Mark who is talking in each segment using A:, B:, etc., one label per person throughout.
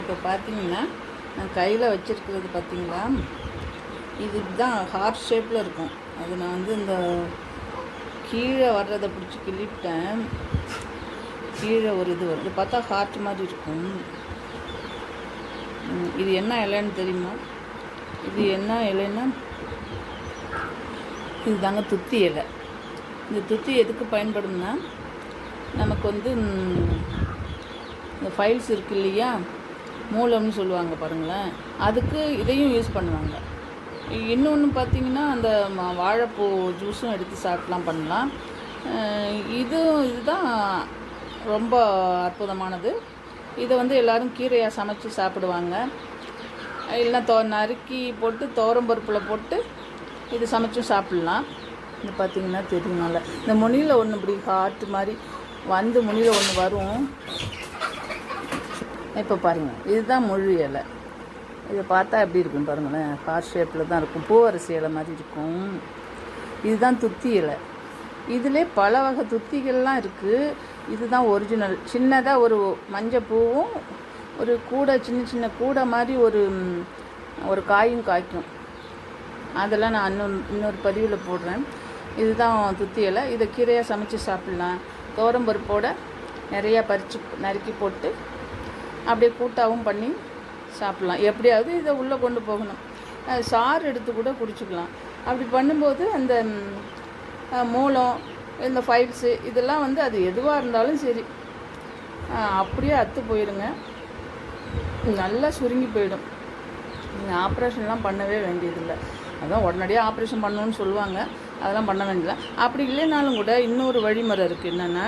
A: இப்போ பார்த்தீங்கன்னா நான் கையில் வச்சுருக்கிறது பார்த்தீங்களா இது தான் ஹார்ட் ஷேப்பில் இருக்கும். அது நான் வந்து இந்த கீழே வர்றதை பிடிச்சி கிள்ளிவிட்டேன் கீழே ஒரு இது வருது பார்த்தா ஹார்ட் மாதிரி இருக்கும். இது என்ன இலைன்னு தெரியுமா? இது என்ன இலைன்னா இது தாங்க துத்தி இலை. இந்த துத்தி எதுக்கு பயன்படும்னா நமக்கு வந்து இந்த ஃபைல்ஸ் இருக்கு இல்லையா? மூலம்னு சொல்லுவாங்க பாருங்களேன். அதுக்கு இதையும் யூஸ் பண்ணுவாங்க. இன்னொன்று பார்த்தீங்கன்னா அந்த வாழைப்பூ ஜூஸும் எடுத்து சாப்பிட்லாம் பண்ணலாம். இதுவும் இது இதுதான் ரொம்ப அற்புதமானது. இதை வந்து எல்லாரும் கீரையாக சமைச்சு சாப்பிடுவாங்க. இல்லைன்னா தோ நறுக்கி போட்டு தோரம்பருப்பில் போட்டு இது சமைச்சும் சாப்பிட்லாம். இது பார்த்தீங்கன்னா தெரியும் நல்லா இந்த முனியில் ஒன்று இப்படி ஹார்ட் மாதிரி வந்து முனியில் ஒன்று வரும். இப்போ பாருங்கள் இதுதான் முழு இலை. இதை பார்த்தா எப்படி இருக்கும் பாருங்களேன். ஹார்ட் ஷேப்பில் தான் இருக்கும். பூவரசி இலை மாதிரி இருக்கும். இதுதான் துத்தி இலை. இதிலே பல வகை துத்திகள்லாம் இருக்குது இதுதான் ஒரிஜினல் சின்னதாக ஒரு மஞ்சள் பூவும் ஒரு கூடை சின்ன சின்ன கூடை மாதிரி ஒரு ஒரு காயும் காய்க்கும். அதெல்லாம் நான் இன்னொரு இன்னொரு பதிவில் போடுறேன். இதுதான் துத்தி இலை. இதை கீரையாக சமைச்சு சாப்பிட்லாம். துவரம்பருப்போட நிறையா பறித்து நறுக்கி போட்டு அப்படியே கூட்டாகவும் பண்ணி சாப்பிட்லாம். எப்படியாவது இதை உள்ளே கொண்டு போகணும். சாறு எடுத்து கூட குடிச்சிக்கலாம். அப்படி பண்ணும்போது அந்த மூலம் இந்த ஃபைல்ஸு இதெல்லாம் வந்து அது எதுவாக இருந்தாலும் சரி. அப்படியே அத்து போயிடுங்க நல்லா சுருங்கி போயிடும். நீங்கள் ஆப்ரேஷன்லாம் பண்ணவே வேண்டியதில்லை. அதான் உடனடியாக ஆப்ரேஷன் பண்ணணும்னு சொல்லுவாங்க. அதெல்லாம் பண்ண வேண்டியதில்லை. அப்படி இல்லைனாலும் கூட இன்னொரு வழிமுறை இருக்குது என்னென்னா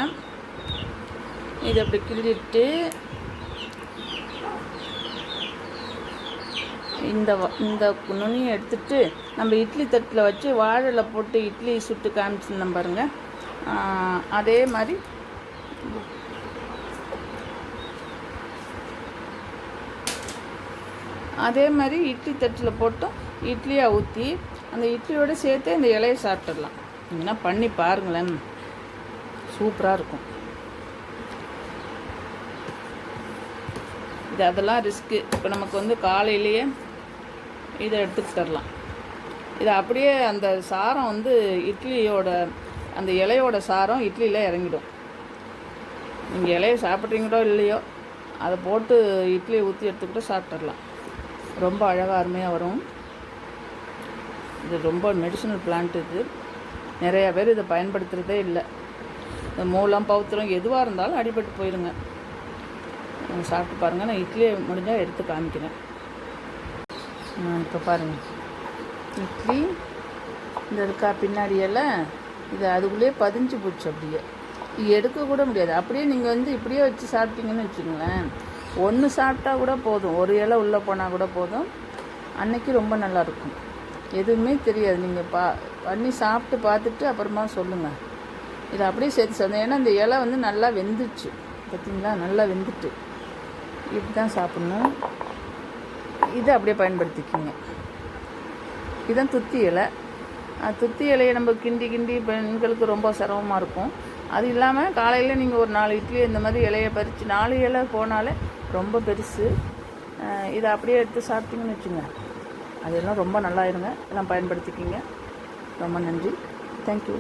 A: இதை அப்படி கிள்ளிட்டு இந்த இந்த நுனியை எடுத்துட்டு நம்ம இட்லி தட்டில் வச்சு வாழைல போட்டு இட்லி சுட்டு காமிச்சிருந்தோம் பாருங்க. அதே மாதிரி அதே மாதிரி இட்லி தட்டில் போட்டும் இட்லியாக ஊற்றி அந்த இட்லியோட சேர்த்து இந்த இலையை சாப்பிட்டுடலாம். என்ன பண்ணி பாருங்களேன். சூப்பராக இருக்கும். இது அதெல்லாம் ரிஸ்க்கு. இப்போ நமக்கு வந்து காலையிலேயே இதை எடுத்துக்கிட்டுலாம் இதை அப்படியே அந்த சாரம் வந்து இட்லியோட அந்த இலையோட சாரம் இட்லியில் இறங்கிடும். நீங்கள் இலையை சாப்பிட்றீங்களோ இல்லையோ அதை போட்டு இட்லியை ஊற்றி எடுத்துக்கிட்டு சாப்பிட்டுடலாம். ரொம்ப அழகாக அருமையாக வரும். இது ரொம்ப மெடிசனல் பிளான்ட் இது. நிறையா பேர் இதை பயன்படுத்துகிறதே இல்லை. இந்த மூலம் பௌத்திரம் எதுவாக இருந்தாலும் அடிபட்டு போயிடுங்க சாப்பிட்டு பாருங்கள் நான் இட்லியை முடிஞ்சால் எடுத்து காமிக்கிறேன். இப்போ பாருங்கள் இட்லி இந்த இருக்கா பின்னாடியெல்லாம் இது அதுக்குள்ளேயே பதிஞ்சு போச்சு அப்படியே. இது எடுக்க கூட முடியாது. அப்படியே நீங்கள் வந்து இப்படியே வச்சு சாப்பிட்டீங்கன்னு வச்சுக்கோங்களேன். ஒன்று சாப்பிட்டா கூட போதும். ஒரு இலை உள்ளே போனால் கூட போதும். அன்னைக்கு ரொம்ப நல்லா இருக்கும். எதுவுமே தெரியாது. நீங்கள் பா பண்ணி சாப்பிட்டு பார்த்துட்டு அப்புறமா சொல்லுங்கள் இது அப்படியே சேர்த்து சாப்பிடும் ஏன்னா இந்த இலை வந்து நல்லா வெந்துச்சு. பார்த்தீங்களா நல்லா வெந்துட்டு. இப்படி தான் சாப்பிட்ணும். இதை அப்படியே பயன்படுத்திக்கோங்க. இதுதான் துத்தி இலை. துத்தி இலையை நம்ம கிண்டி கிண்டி பெண்களுக்கு ரொம்ப சிரமமாக இருக்கும். அது இல்லாமல் காலையில் நீங்கள் ஒரு நாலு இட்லி இந்த மாதிரி இலையை பறித்து நாலு இலை போனாலே ரொம்ப பெருசு. இதை அப்படியே எடுத்து சாப்பிட்டீங்கன்னு வச்சுங்க. அதெல்லாம் ரொம்ப நல்லா இருங்க. எல்லாம் பயன்படுத்திக்கிங்க. ரொம்ப நன்றி. தேங்க்யூ